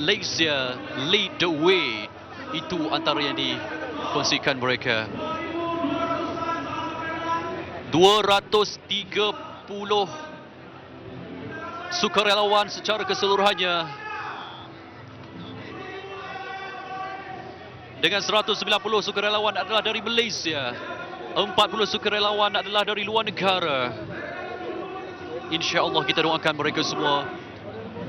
Malaysia lead the way. Itu antara yang dikongsikan mereka. 230 sukarelawan secara keseluruhannya dengan 190 sukarelawan adalah dari Malaysia 40 sukarelawan adalah dari luar negara InsyaAllah kita doakan mereka semua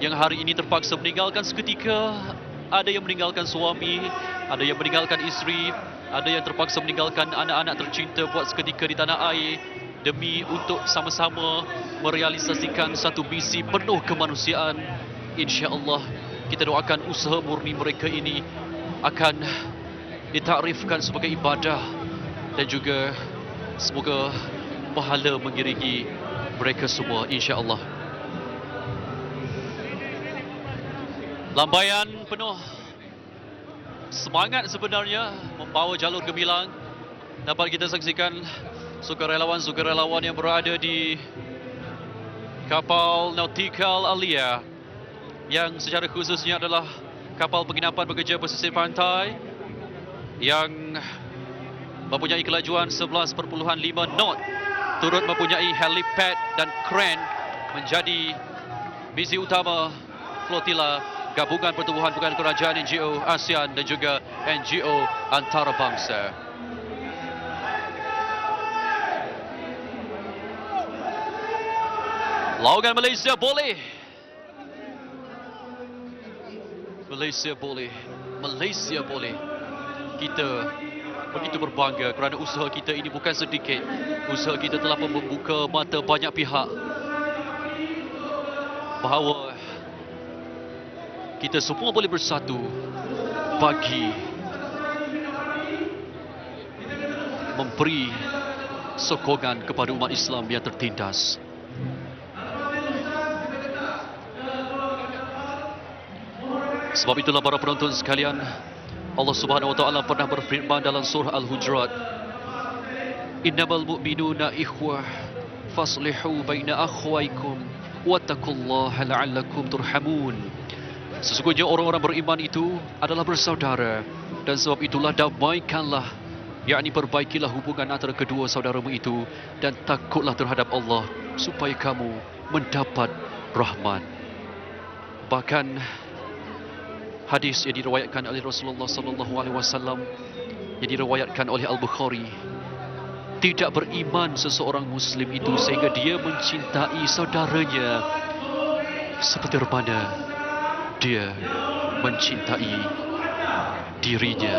yang hari ini terpaksa meninggalkan seketika. Ada yang meninggalkan suami ada yang meninggalkan isteri ada yang terpaksa meninggalkan anak-anak tercinta buat seketika di tanah air demi untuk sama-sama merealisasikan satu misi penuh kemanusiaan. insya-Allah kita doakan usaha murni mereka ini akan ditakrifkan sebagai ibadah dan juga semoga pahala mengiringi mereka semua. insya-Allah lambaian penuh semangat sebenarnya membawa jalur gemilang. Dapat kita saksikan sukarelawan-sukarelawan yang berada di kapal Nautical Alia yang secara khususnya adalah kapal penginapan bekerja pesisir pantai yang mempunyai kelajuan 11.5 knot turut mempunyai helipad dan crane menjadi misi utama flotila gabungan pertubuhan bukan kerajaan NGO ASEAN dan juga NGO antarabangsa. Laungan Malaysia boleh. Malaysia boleh. Malaysia boleh. Kita begitu berbangga kerana usaha kita ini bukan sedikit. Usaha kita telah membuka mata banyak pihak bahawa kita semua boleh bersatu bagi memberi sokongan kepada umat Islam yang tertindas. Sebab itulah para penonton sekalian, Allah Subhanahu wa taala pernah berfirman dalam surah Al-Hujurat, "Innamal mu'minuna ikhwah, faslihu baina akhwaykum wattaqullaha la'allakum turhamun." Sesungguhnya orang-orang beriman itu adalah bersaudara dan sebab itulah damaikanlah yakni perbaikilah hubungan antara kedua saudaramu itu dan takutlah terhadap Allah supaya kamu mendapat rahmat. Bahkan hadis yang diriwayatkan oleh Rasulullah sallallahu alaihi wasallam yang diriwayatkan oleh Al-Bukhari tidak beriman seseorang muslim itu sehingga dia mencintai saudaranya seperti mana dia mencintai dirinya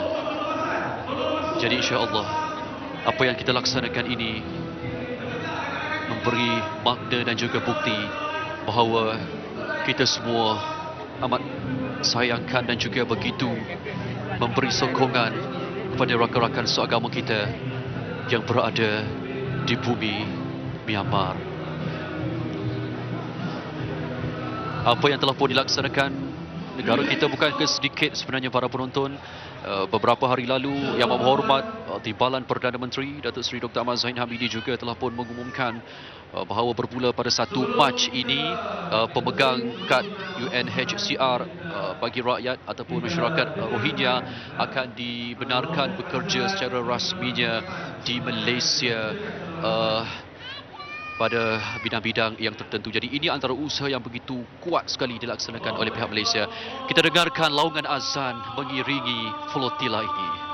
jadi insya-Allah apa yang kita laksanakan ini memberi makna dan juga bukti bahawa kita semua amat sayangkan dan juga begitu memberi sokongan kepada rakan-rakan seagama kita yang berada di bumi Myanmar. Apa yang telah pun dilaksanakan negara kita bukan kesedikit sebenarnya para penonton Eh, beberapa hari lalu yang menghormat uh, Timbalan Perdana Menteri Datuk Seri Dr. Ahmad Zain Hamidi juga telah pun mengumumkan uh, bahawa bermula pada 1 Mac ini pemegang kad UNHCR bagi rakyat ataupun masyarakat Rohingya akan dibenarkan bekerja secara rasminya di Malaysia pada bidang-bidang yang tertentu. Jadi ini antara usaha yang begitu kuat sekali dilaksanakan oleh pihak Malaysia. Kita dengarkan laungan azan mengiringi flotila ini.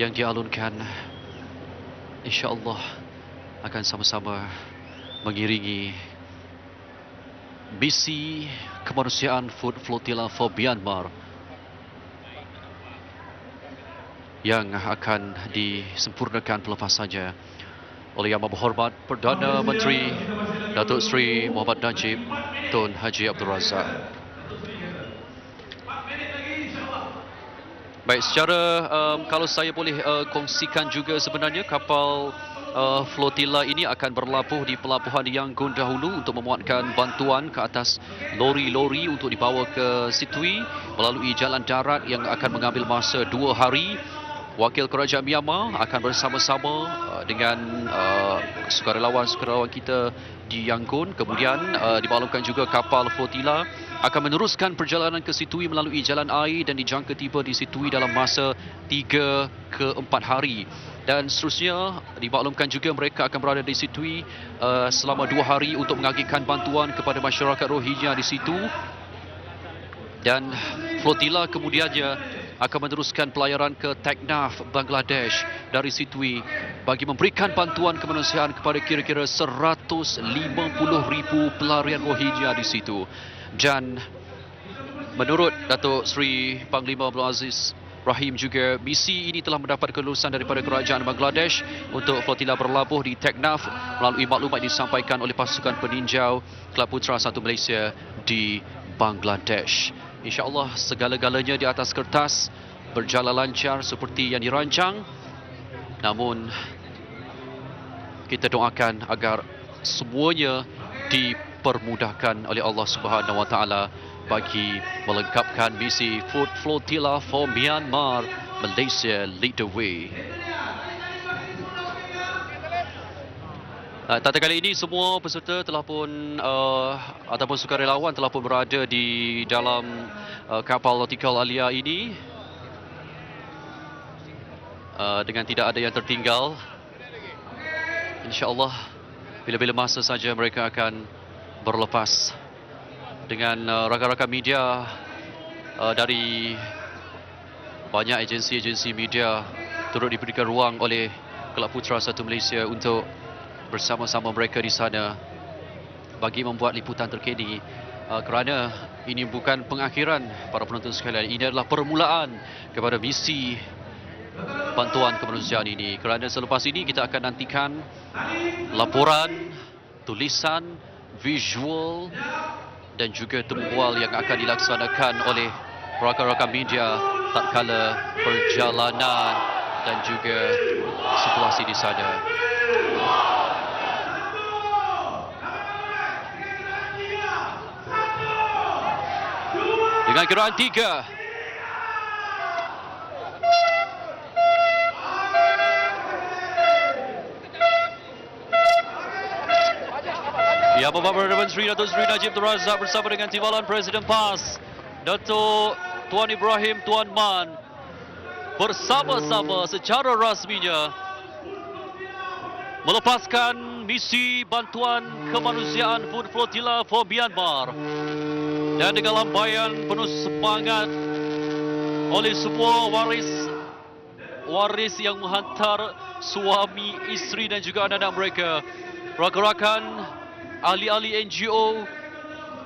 Yang dialunkan insya-Allah akan sama-sama mengiringi misi kemanusiaan Food Flotilla for Myanmar yang akan disempurnakan pelepasannya oleh Yang Berhormat Perdana Menteri Datuk Seri Muhammad Najib Tun Haji Abdul Razak. Baik, secara um, kalau saya boleh uh, kongsikan juga sebenarnya kapal uh, flotilla ini akan berlabuh di pelabuhan Yangon dahulu untuk memuatkan bantuan ke atas lori-lori untuk dibawa ke Situi melalui jalan darat yang akan mengambil masa dua hari. Wakil Kerajaan Myanmar akan bersama-sama uh, dengan uh, sukarelawan-sukarelawan kita di Yangon. Kemudian uh, dimaklumkan juga kapal flotilla akan meneruskan perjalanan ke Situi melalui jalan air dan dijangka tiba di Situi dalam masa 3 ke 4 hari. Dan seterusnya dimaklumkan juga mereka akan berada di Situi uh, selama 2 hari untuk mengagikan bantuan kepada masyarakat Rohingya di situ. Dan flotilla kemudiannya akan meneruskan pelayaran ke Teknaf, Bangladesh dari Situi bagi memberikan bantuan kemanusiaan kepada kira-kira 150,000 pelarian Rohingya di situ. Dan menurut Datuk Seri Panglima Abdul Aziz Rahim juga misi ini telah mendapat kelulusan daripada kerajaan Bangladesh untuk flotilla berlabuh di Teknaf melalui maklumat disampaikan oleh pasukan peninjau Kelab Putra 1 Malaysia di Bangladesh. InsyaAllah segala-galanya di atas kertas berjalan lancar seperti yang dirancang. Namun kita doakan agar semuanya dipermudahkan oleh Allah Subhanahu Wa Taala bagi melengkapkan misi Food Flotilla for Myanmar Malaysia lead the way. Uh, tata kali ini semua peserta telah pun uh, ataupun sukarelawan telah pun berada di dalam uh, kapal nautikal Alia ini uh, dengan tidak ada yang tertinggal. InsyaAllah bila-bila masa saja mereka akan berlepas dengan uh, rakan-rakan media uh, dari banyak agensi-agensi media turut diberikan ruang oleh Kelab Putra Satu Malaysia untuk bersama-sama mereka di sana bagi membuat liputan terkini uh, kerana ini bukan pengakhiran para penonton sekalian ini adalah permulaan kepada misi bantuan kemanusiaan ini kerana selepas ini kita akan nantikan laporan tulisan visual dan juga tembual yang akan dilaksanakan oleh rakan-rakan media tatkala perjalanan dan juga situasi di sana. Dengan kiraan tiga. Ya, Bapak Perdana Menteri Datuk Seri Najib Tun Razak bersama dengan Timbalan Presiden PAS Datuk Tuan Ibrahim Tuan Man bersama-sama secara rasminya melepaskan misi bantuan kemanusiaan Food Flotilla for Myanmar dan dengan lambaian penuh semangat oleh semua waris waris yang menghantar suami, isteri dan juga anak-anak mereka. Rakan-rakan ahli-ahli NGO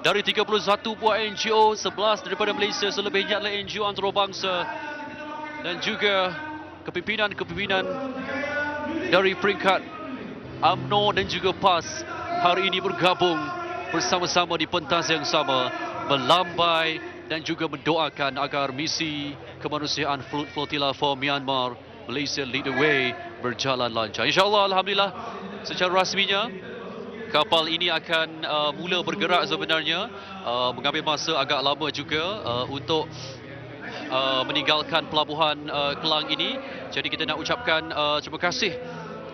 dari 31 buah NGO, 11 daripada Malaysia, selebihnya adalah NGO antarabangsa dan juga kepimpinan-kepimpinan dari peringkat AMNO dan juga PAS hari ini bergabung bersama-sama di pentas yang sama melambai dan juga mendoakan agar misi kemanusiaan Flut Flotilla for Myanmar Malaysia Lead the Way berjalan lancar. InsyaAllah Alhamdulillah secara rasminya kapal ini akan uh, mula bergerak sebenarnya uh, mengambil masa agak lama juga uh, untuk uh, meninggalkan pelabuhan uh, Kelang ini. Jadi kita nak ucapkan uh, terima kasih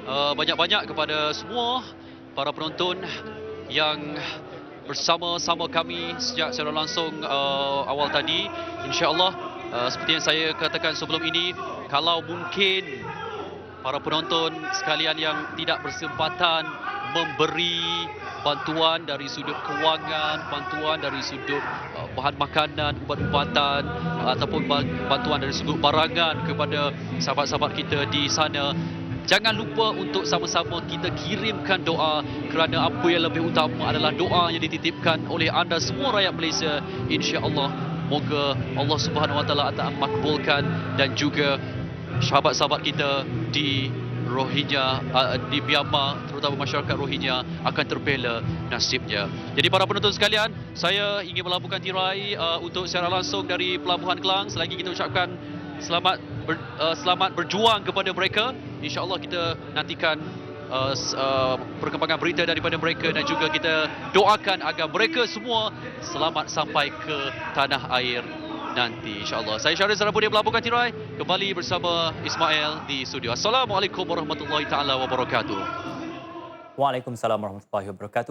uh, banyak-banyak kepada semua para penonton yang bersama-sama kami sejak secara langsung uh, awal tadi. InsyaAllah uh, seperti yang saya katakan sebelum ini, kalau mungkin para penonton sekalian yang tidak bersempatan memberi bantuan dari sudut kewangan, bantuan dari sudut uh, bahan makanan, ubat-ubatan ataupun ba- bantuan dari sudut barangan kepada sahabat-sahabat kita di sana. Jangan lupa untuk sama-sama kita kirimkan doa kerana apa yang lebih utama adalah doa yang dititipkan oleh anda semua rakyat Malaysia. Insya-Allah moga Allah Subhanahu Wa Taala akan makbulkan dan juga sahabat-sahabat kita di Rohingya uh, di Myanmar terutama masyarakat Rohingya akan terbela nasibnya. Jadi para penonton sekalian, saya ingin melabuhkan tirai uh, untuk secara langsung dari Pelabuhan Kelang. Selagi kita ucapkan selamat ber, uh, selamat berjuang kepada mereka. Insya-Allah kita nantikan uh, uh, perkembangan berita daripada mereka dan juga kita doakan agar mereka semua selamat sampai ke tanah air nanti insyaAllah. Saya Syarif Sarabudi melaporkan tirai kembali bersama Ismail di studio. Assalamualaikum warahmatullahi taala wabarakatuh. Waalaikumsalam warahmatullahi wabarakatuh.